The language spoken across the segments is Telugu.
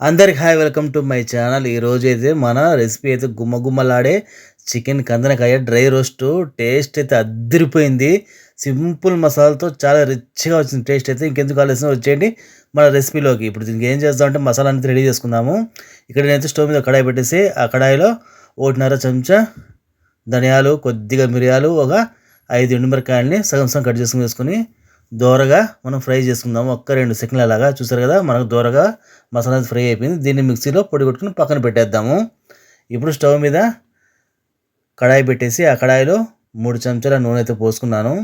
అందరికి hi welcome to my channel. ఈ రోజు అయితే మన రెసిపీ అయితే గుమ్మగుమ్మలాడే చికెన్ కందనకాయ డ్రై రోస్ట్. టేస్ట్ అయితే అద్దరిపోయింది. సింపుల్ మసాలాతో చాలా రిచ్గా వచ్చింది టేస్ట్ అయితే. ఇంకెందుకు ఆలోచన వచ్చేయండి మన రెసిపీలోకి. ఇప్పుడు దీనికి ఏం చేద్దామంటే మసాలా అనేది రెడీ చేసుకుందాము. ఇక్కడ నేనైతే స్టవ్ మీద కడాయి పెట్టేసి ఆ కడాయిలో ఒకటిన్నర చెంచా ధనియాలు కొద్దిగా మిరియాలు ఒక ఐదు ఎండుమిరకాయలని సగం సగం కట్ చేసుకుని వేసుకొని దోరగా మనం ఫ్రై చేసుకుందాము ఒక్క రెండు సెకండ్లు అలాగా చూసారు కదా మనకు దోరగా మసాలా ఫ్రై అయిపోయింది. దీన్ని మిక్సీలో పొడి కొట్టుకుని పక్కన పెట్టేద్దాము. ఇప్పుడు స్టవ్ మీద కడాయి పెట్టేసి ఆ కడాయిలో మూడు చెంచాల నూనె అయితే పోసుకున్నాను.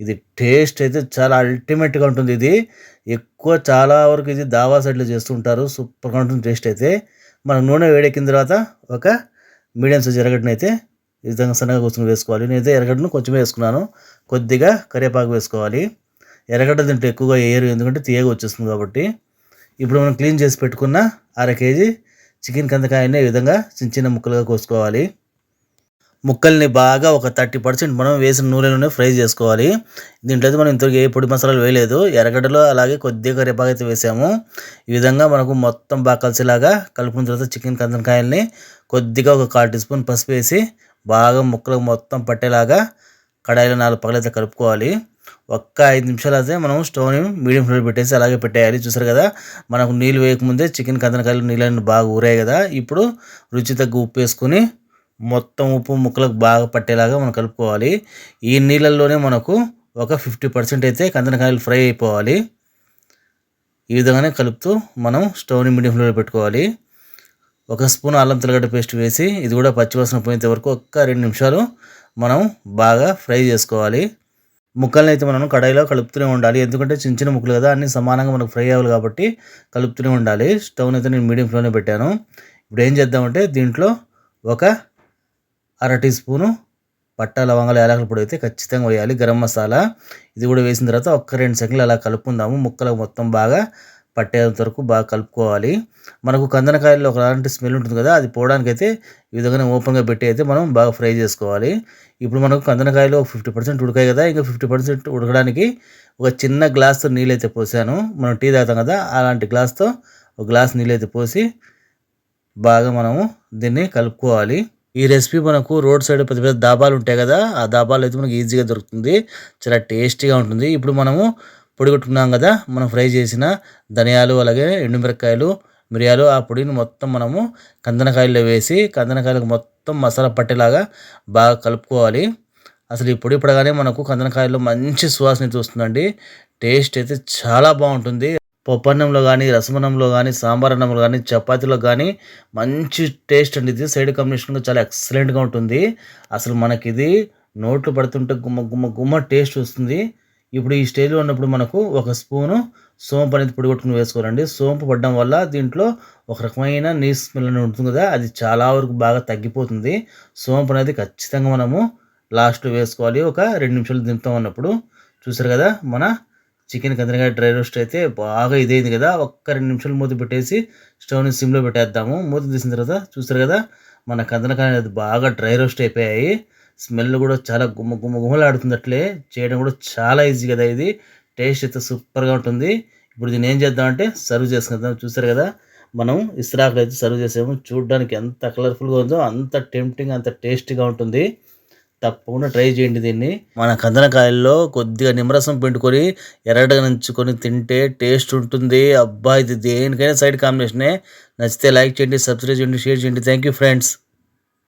ఇది టేస్ట్ అయితే చాలా అల్టిమేట్గా ఉంటుంది ఇది. ఎక్కువ చాలా వరకు ఇది దావా సైడ్లో చేస్తుంటారు సూపర్గా ఉంటుంది టేస్ట్ అయితే. మనం నూనె వేడెక్కిన తర్వాత ఒక మీడియం సైజ్ ఎరగడ్డను అయితే ఈ విధంగా సన్నగా కూర్చొని వేసుకోవాలి. నేనైతే ఎరగడ్డను కొంచెం వేసుకున్నాను. కొద్దిగా కరివేపాకు వేసుకోవాలి. ఎర్రగడ్డ తింటే ఎక్కువగా వేయరు ఎందుకంటే తీయగా వచ్చేస్తుంది కాబట్టి. ఇప్పుడు మనం క్లీన్ చేసి పెట్టుకున్న అర కేజీ చికెన్ కందకాయని ఈ విధంగా చిన్న చిన్న ముక్కలుగా కోసుకోవాలి. ముక్కల్ని బాగా ఒక థర్టీ పర్సెంట్ మనం వేసిన నూనెలోనే ఫ్రై చేసుకోవాలి. దీంట్లో అయితే మనం ఇంతవరకు ఏ పొడి మసాలాలు వేయలేదు. ఎర్రగడ్డలో అలాగే కొద్దిగా కరివేపాకు అయితే వేసాము. ఈ విధంగా మనకు మొత్తం బాగా కలిసేలాగా కలుపుకున్న తర్వాత చికెన్ కందకాయల్ని కొద్దిగా ఒక కాల్ టీ స్పూన్ పసుపు వేసి బాగా ముక్కలకు మొత్తం పట్టేలాగా కడాయిలో నాలుగు పగలైతే కలుపుకోవాలి. ఒక్క ఐదు నిమిషాలు అయితే మనం స్టవ్ని మీడియం ఫ్లేమ్ పెట్టేసి అలాగే పెట్టేయాలి. చూసారు కదా మనకు నీళ్ళు వేయకముందే చికెన్ కందనకాయలు నీళ్ళని బాగా ఊరాయి కదా. ఇప్పుడు రుచి తగ్గ ఉప్పు వేసుకొని మొత్తం ఉప్పు ముక్కలకు బాగా పట్టేలాగా మనం కలుపుకోవాలి. ఈ నీళ్ళల్లోనే మనకు ఒక ఫిఫ్టీ పర్సెంట్ అయితే కందనకాయలు ఫ్రై అయిపోవాలి. ఈ విధంగానే కలుపుతూ మనం స్టవ్ని మీడియం ఫ్లేమ్లో పెట్టుకోవాలి. ఒక స్పూన్ అల్లం తెల్లగడ్డ పేస్ట్ వేసి ఇది కూడా పచ్చివాసన పోయేంత వరకు ఒక్క రెండు నిమిషాలు మనం బాగా ఫ్రై చేసుకోవాలి. ముక్కల్ని అయితే మనం కడాయిలో కలుపుతూనే ఉండాలి. ఎందుకంటే చిన్న చిన్న ముక్కలు కదా అన్ని సమానంగా మనకు ఫ్రై అవ్వాలి కాబట్టి కలుపుతూనే ఉండాలి. స్టవ్ని అయితే నేను మీడియం ఫ్లేమ్లో పెట్టాను. ఇప్పుడు ఏం చేద్దామంటే దీంట్లో ఒక అర టీ స్పూను పట్ట లవంగాలు యాలకుల పొడి అయితే ఖచ్చితంగా వేయాలి. గరం మసాలా ఇది కూడా వేసిన తర్వాత ఒక్క రెండు సెకండ్లు అలా కలుపుకుందాము. ముక్కలు మొత్తం బాగా పట్టేంత వరకు బాగా కలుపుకోవాలి. మనకు కందనకాయల్లో ఒకలాంటి స్మెల్ ఉంటుంది కదా అది పోవడానికి అయితే ఈ విధంగా ఓపెన్గా పెట్టి అయితే మనం బాగా ఫ్రై చేసుకోవాలి. ఇప్పుడు మనకు కందనకాయలు ఫిఫ్టీ పర్సెంట్ ఉడకాయి కదా ఇంకా ఫిఫ్టీ పర్సెంట్ ఉడకడానికి ఒక చిన్న గ్లాస్తో నీళ్ళు అయితే పోసాను. మనం టీ తాగుతాం కదా అలాంటి గ్లాస్తో ఒక గ్లాస్ నీళ్ళు అయితే పోసి బాగా మనము దీన్ని కలుపుకోవాలి. ఈ రెసిపీ మనకు రోడ్ సైడ్ పెద్ద పెద్ద దాబాలు ఉంటాయి కదా ఆ దాబాలు అయితే మనకు ఈజీగా దొరుకుతుంది. చాలా టేస్టీగా ఉంటుంది. ఇప్పుడు మనము పొడి కొట్టుకున్నాం కదా మనం ఫ్రై చేసిన ధనియాలు అలాగే ఎండుమిరకాయలు మిరియాలు ఆ పొడిని మొత్తం మనము కందనకాయల్లో వేసి కందనకాయలకు మొత్తం మసాలా పట్టేలాగా బాగా కలుపుకోవాలి. అసలు ఈ పొడి పడగానే మనకు కందనకాయల్లో మంచి సువాసన చూస్తుందండి టేస్ట్ అయితే చాలా బాగుంటుంది. పప్పన్నంలో కానీ రసమన్నంలో కానీ సాంబార్ అన్నంలో కానీ చపాతీలో కానీ మంచి టేస్ట్ అండి ఇది. సైడ్ కాంబినేషన్గా చాలా ఎక్సలెంట్గా ఉంటుంది. అసలు మనకి ఇది నోట్లు పడుతుంటే గుమ్మ గుమ్మ గుమ్మ టేస్ట్ వస్తుంది. ఇప్పుడు ఈ స్టేజ్లో ఉన్నప్పుడు మనకు ఒక స్పూను సోంపు అనేది పొడిగొట్టుకుని వేసుకోవాలండి. సోంపు పడడం వల్ల దీంట్లో ఒక రకమైన నీ స్మెల్ అనేది ఉంటుంది కదా అది చాలా వరకు బాగా తగ్గిపోతుంది. సోంపు అనేది ఖచ్చితంగా మనము లాస్ట్లో వేసుకోవాలి. ఒక రెండు నిమిషాలు దింపుతాం అన్నప్పుడు. చూసారు కదా మన చికెన్ కందనగా డ్రై రోస్ట్ అయితే బాగా ఇదైంది కదా. ఒక్క రెండు నిమిషాలు మూత పెట్టేసి స్టవ్ని సిమ్లో పెట్టేద్దాము. మూత తీసిన తర్వాత చూసారు కదా మన కందనకాయ అనేది బాగా డ్రై రోస్ట్ అయిపోయాయి. స్మెల్ కూడా చాలా గుమ్మ గుమ్మ గుమ్మలాడుతుంది అట్లే చేయడం కూడా చాలా ఈజీ కదా ఇది. టేస్ట్ అయితే సూపర్గా ఉంటుంది. ఇప్పుడు దీన్ని ఏం చేద్దామంటే సర్వ్ చేసుకుందాం. చూసారు కదా? మనం ఇస్రాకులు అయితే సర్వ్ చేసాము. చూడడానికి ఎంత కలర్ఫుల్గా ఉందో అంత టెంప్టింగ్ అంత టేస్టీగా ఉంటుంది. తప్పకుండా ట్రై చేయండి దీన్ని. మన కందనకాయల్లో కొద్దిగా నిమ్మరసం పిండుకొని ఎర్రగా నంచుకొని తింటే టేస్ట్ ఉంటుంది. అబ్బా ఇది దేనికైనా సైడ్ కాంబినేషనే. నచ్చితే లైక్ చేయండి సబ్స్క్రైబ్ చేయండి షేర్ చేయండి. Thank you friends.